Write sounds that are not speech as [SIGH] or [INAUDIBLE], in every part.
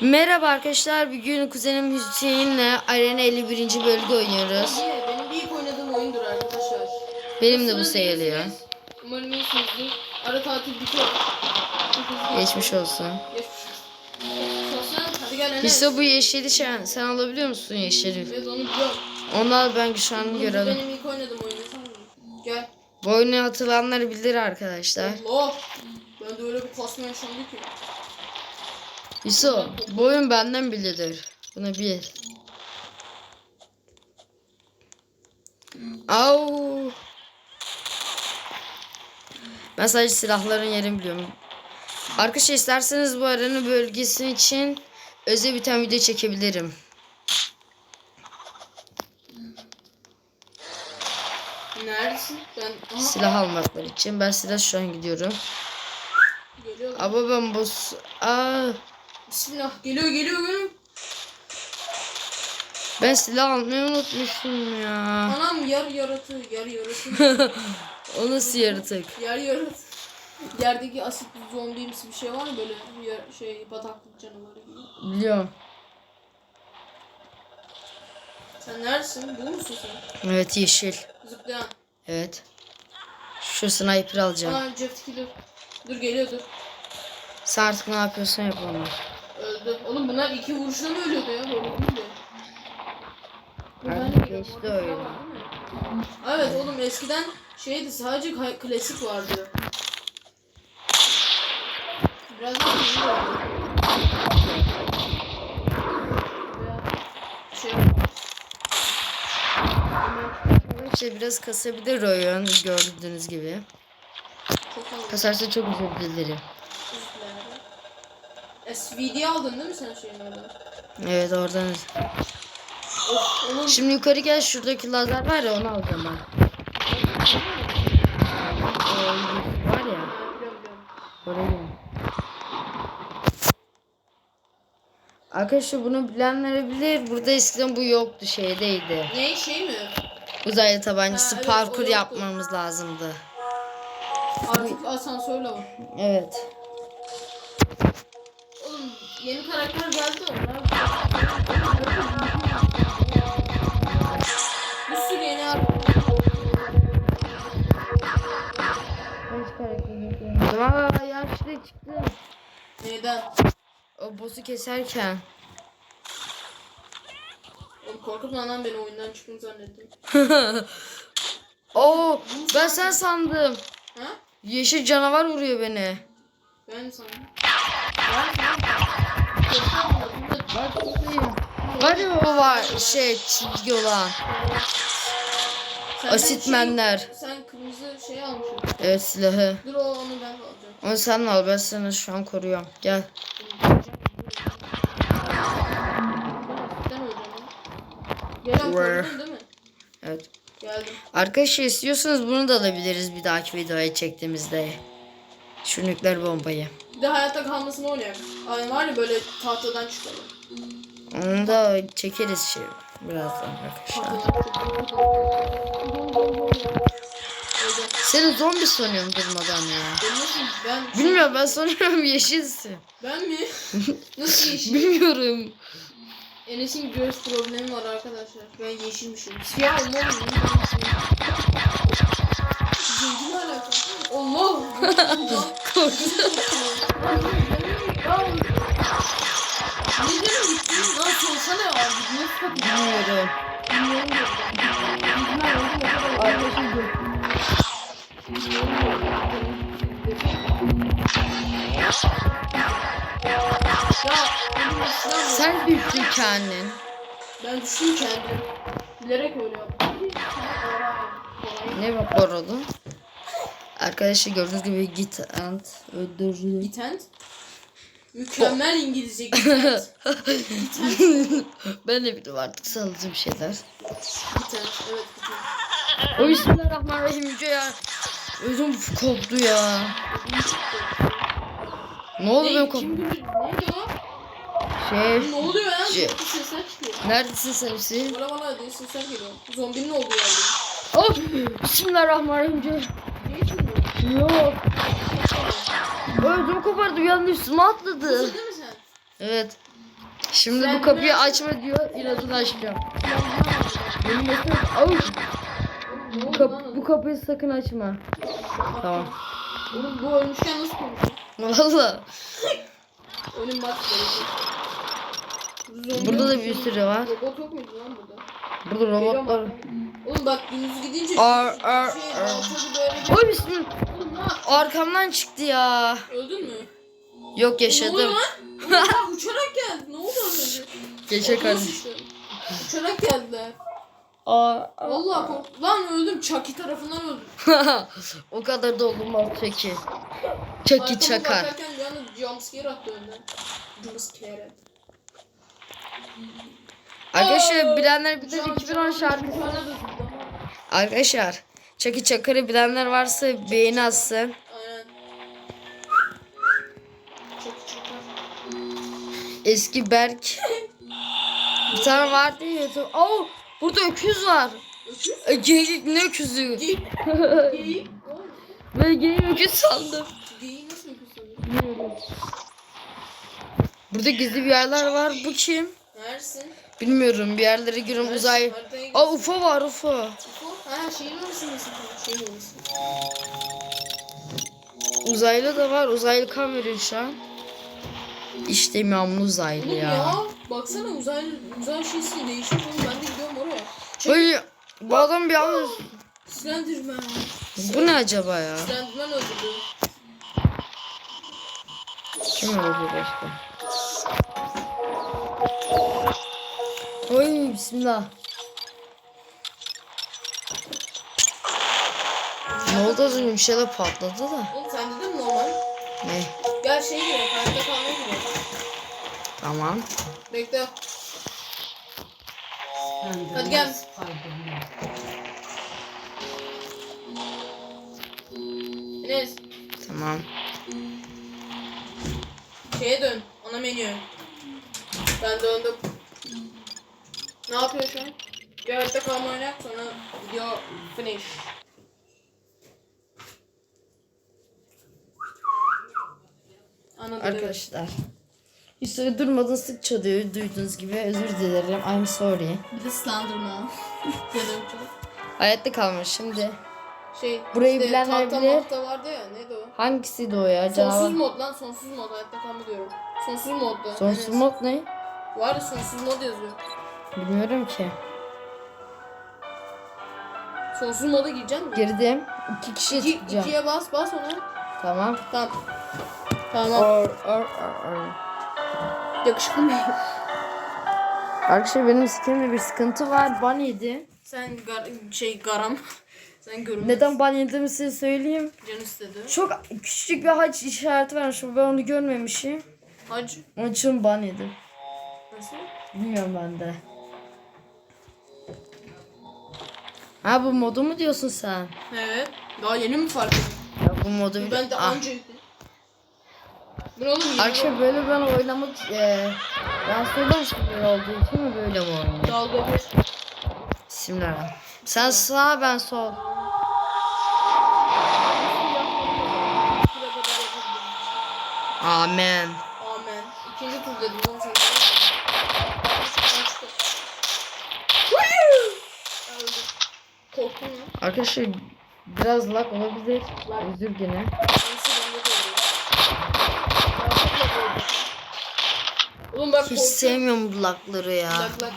Merhaba arkadaşlar. Bugün kuzenim Hüseyin'le Arena 51. bölge oynuyoruz. Benim ilk oynadığım oyundur arkadaşlar. Benim de bu sayılıyor. Umarım iyisinizdir. Ara tatil bitiyor. Geçmiş olsun. İşte bu yeşili sen, sen alabiliyor musun yeşili? Evet onu biliyorum. Onlar ben şu an görelim. benim ilk oynadığım oyun. Gel. Bu oyunu hatıranlar bilir arkadaşlar. Allah. Ben de öyle bir kasma yaşandı ki. İso bu oyun benden bilidir. Bunu bil. Au. Ben sadece silahların yerini biliyorum. Arkadaşlar isterseniz bu arena bölgesi için özel bir tane video çekebilirim. Neredesin? Ben Silah almaklar için. Ben silah şu an gidiyorum. geliyor. Ama ben bu... Aa, Bismillah. Geliyor geliyor geliyor. ben silah almayı unutmuşum ya. Anam yar yaratı. Yar yaratı. [LAUGHS] O nasıl yaratık? Yer yaratı. Yerdeki asit zombimsi bir şey var mı böyle yer, şey bataklık canavarı gibi. Biliyorum. Sen neredesin? Bu musun sen? Evet yeşil. Zıplayan. Evet. Şu sniper alacağım. Aa Killer. Dur geliyor dur. Sen artık ne yapıyorsan yap onu. Öldü. Oğlum bunlar iki vuruşta mı ölüyordu ya? Böyle değil değil mi? Evet oğlum eskiden şeydi sadece klasik vardı. Biraz daha iyi oldu. Veya Şey İşte biraz kasabilir oyun gördüğünüz gibi. Kasarsa çok üzülerdi. SVD aldın değil mi sen şeyin orada? Evet oradan. Of onun Şimdi yukarı gel şuradaki lazer var ya onu alacağım ben. O var ya. Oraya. Arkadaşlar bunu bilenler bilir. Burada eskiden bu yoktu şeydeydi. Ne şey mi? Uzaylı tabancası Ha, evet, parkur yapmamız lazımdı. Artık asansörle var. Evet. Yeni karakter geldi onlar. Bir sürü yeni arkadaşlar. Aa yaşlı çıktı. Neyden? O boss'u keserken. Oğlum korkutma lan beni oyundan çıktım zannettim. [LAUGHS] Oo ben sen sandım. Ha? Yeşil canavar vuruyor beni. Ben sandım. Ben sandım. Var o var şey çizgi olan. Sen Asitmenler. Şey, sen kırmızı şey almışsın. Evet silahı. Dur o onu ben alacağım. Onu sen al ben seni şu an koruyorum. Gel. Gelen korudun değil mi? Evet. Geldim. Arkadaşlar istiyorsanız bunu da alabiliriz bir dahaki videoya çektiğimizde. Şu nükleer bombayı. Bir de hayatta kalmasını oynayalım. Ay var ya böyle tahtadan çıkalım. Onu da çekeriz şey birazdan arkadaşlar. Seni zombi sanıyorum durmadan ya. Ben nasıl ben Bilmiyorum ben sanıyorum yeşilsin. ben mi? [LAUGHS] Nasıl yeşil? Bilmiyorum. Enes'in göz problemi var arkadaşlar. Ben yeşilmişim. Siyah olmalıyım. Gittin? Lan sorsana ya. Nasıl? Bilmiyorum. Bilmiyorum sen düştün kendin. Ben düştüm kendim. Bilerek öyle yaptım. Ne orada? Arkadaşlar gördüğünüz gibi git and öldürdü. Gitent. Mükemmel İngilizce gitent. [LAUGHS] ben de biliyorum artık sallayacağım şeyler. gitent. Evet gitent. O Bismillahirrahmanirrahim yüce ya. Ödüm koptu ya. Ne oldu benim Ne, kop? kim bilir? Neydi o? Şey. Ne oluyor ya? Şey- Çok sesler çıkıyor. Neredesin sen Hüseyin? Bana bana diye sesler geliyor. Zombinin olduğu yerde. Oh! Bismillahirrahmanirrahim. yüce. Ne? Yok. Ödüm kopardı bir anda üstüme atladı. Değil mi sen? Evet. Şimdi Sen bu kapıyı biraz- açma diyor. İnadını açacağım. Benim mesela... Au! Ne Bu, oldu kap- lan? bu kapıyı sakın açma. Tamam. Oğlum bu ölmüşken nasıl konuşuyor? Valla. Ölüm bak. Zombi Burada da bir zombi- sürü var. Robot yok muydu lan burada? Burada robotlar. Oğlum bak gündüz gidince Ar- şey, ar- şey, ar. baltalı böyle Oy bismillah. Arkamdan çıktı ya. Öldün mü? Yok Ne oluyor yaşadım. lan? Oğlum uçarak geldi. Ne oldu az önce? Geçe Altıma kardeşim. sıçtım. Uçarak geldiler. Aa, aa. Vallahi kork- Lan öldüm. Chucky tarafından öldüm. [LAUGHS] o kadar da olmaz Çeki. Çeki Arkama çakar. bakarken bir anda jumpscare attı önden. Jumpscare. Arkadaşlar bilenler bilir Can- 2010 can- şarkısı. Arkadaşlar Çeki Çakar'ı bilenler varsa beğeni atsın. Eski Berk. [LAUGHS] Bir tane vardı ya. YouTube- Aa, burada öküz var. Öküz? Geyik ne öküzü? Geyik. Ben geyik öküz sandım. Geyiği nasıl öküz sanıyorsun? Burada gizli bir yerler var. Bu kim? Neresin? Bilmiyorum. Bir yerlere girin uzay. Aa UFO var UFO. Ha şeyin orasındasın. Şeyin orası. Uzaylı da var. Uzaylı kan veriyor şu an. İşte imamlı uzaylı Oğlum ya. ya. Baksana uzay uzay şeysi değişik oğlum ben de gidiyorum oraya. Çek. Ay, bu adam bir yalnız. Slenderman. Bu ne acaba ya? Slenderman öldürdü. Kim öldü başka? Bismillah. Ne oldu az önce bir şeyler patladı da. Oğlum sende de mi normal? Ne? Gel şey gibi hayatta kalmaya gidiyor. Tamam. Bekle. Hadi gel. Enes Tamam. şeye dön. Ana menü. Ben döndüm. Ne yapıyor şu an? Bir hayatta kalma oynayak sonra video finish. Anladım. Arkadaşlar. Süre durmadan sık çalıyor duyduğunuz gibi. Özür dilerim. I'm sorry. Bir de ki. [LAUGHS] Hayatta kalmış şimdi. Şey, Burayı işte bilenler tahta bilir. mahta vardı ya neydi o? Hangisiydi o ya? Sonsuz Canavar. mod lan sonsuz mod hayatta kalma diyorum. Sonsuz modda. Sonsuz Enes. mod ne? Var ya sonsuz mod yazıyor. Bilmiyorum ki. Sonsuz moda gireceksin mi? Girdim. İki kişi İki, çıkacağım. ikiye bas bas ona. Tamam. Tamam. Tamam. Or, or, or, or. Yakışıklı mı? Arkadaşlar benim sikimde bir sıkıntı var. Ban yedi. Sen gar şey garam. [LAUGHS] Sen görünmez. Neden ban yediğimi size söyleyeyim. Can istedi. Çok küçük bir haç işareti varmış. Ben onu görmemişim. Hacı. Onun için ban yedim. Nasıl? Bilmiyorum ben de. Ha bu modu mu diyorsun sen? Evet. Daha yeni mi fark ettin? Ya bu modu Ben de Ah. anca oğlum Arkadaşlar böyle ben oynamak e, sorulan şeyler olduğu için mi böyle mi oynuyor? Dalga bir. Bismillahirrahmanirrahim. Sen sağ ben sol. Amen. Amen. İkinci tur dedim oğlum sen. Öldüm. Korktun mu? Arkadaşlar biraz lag olabilir. Özür gene. Oğlum bak Hiç korkuyorum. sevmiyorum bu lagları ya. Aynen mi?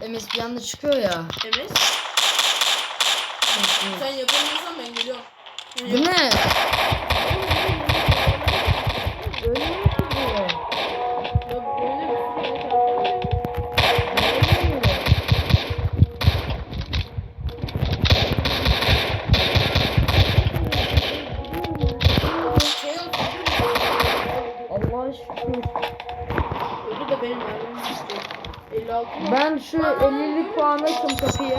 Benim MS bir anda çıkıyor ya. Enes sen yapamıyorsan ben geliyorum. Bu ne? Allah şükür. Öbürü de benim vermem istiyor. 56 mı? Ben şu 50'lik puanı açtım kapıyı.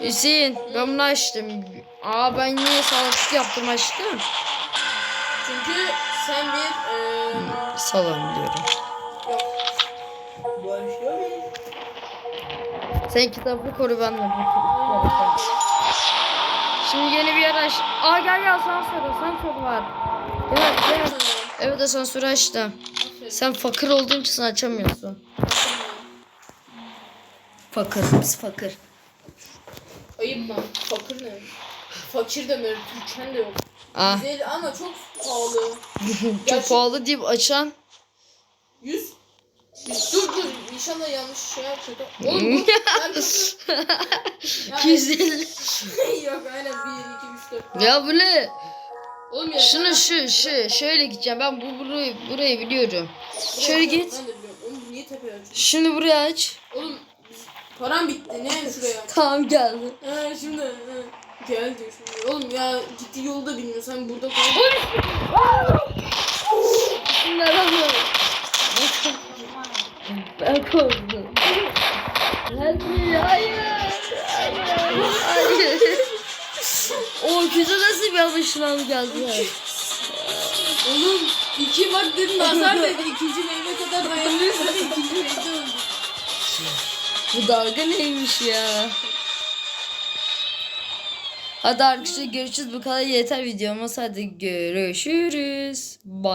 Hüseyin ben bunu açtım. Aa ben niye sağlıklı yaptım açtım. Çünkü sen bir eee Salon biliyorum. yok. Başka bir. Sen kitabı koru ben de bu kitabı. Şimdi yeni bir yer aç. Aa gel gel asansör asansör var. Gel gel. Evet asansörü açtım. Aferin. Sen fakir olduğun için açamıyorsun. Fakir. Biz fakir. Ayıp lan. Fakir ne? Fakir de mi? Türkçen de yok. Ah. Güzel ama çok pahalı. [LAUGHS] Çok pahalı deyip açan. 100. Dur dur inşallah yanlış şey yapmadım. Oğlum bu herkes... Yani- 250. Yok aynen 1, 2, 3, 4. Ya bu ne? Oğlum ya. Şunu şu şu şöyle gideceğim. Ben bu burayı burayı biliyorum. Şöyle git. Ben de biliyorum. Oğlum niye tepeye açıyor? Şunu buraya aç. Oğlum param bitti. Ne [LAUGHS] şuraya? Tamam geldi. Ha şimdi. Ha. Gel diyor şimdi. Oğlum ya gittiği yolu da bilmiyorsun. Sen burada kal. Bismillahirrahmanirrahim. Ben korktum. Hayır. Hayır. [LAUGHS] Hayır. Kötü nasıl bir alışılan geldi. Oğlum iki bak dedim nazar dedi. İkinci meyve kadar dayanıyorsa da ikinci meyve öldü. Bu dalga neymiş ya? Hadi arkadaşlar görüşürüz. Bu kadar yeter videomuz. Hadi görüşürüz. Bye.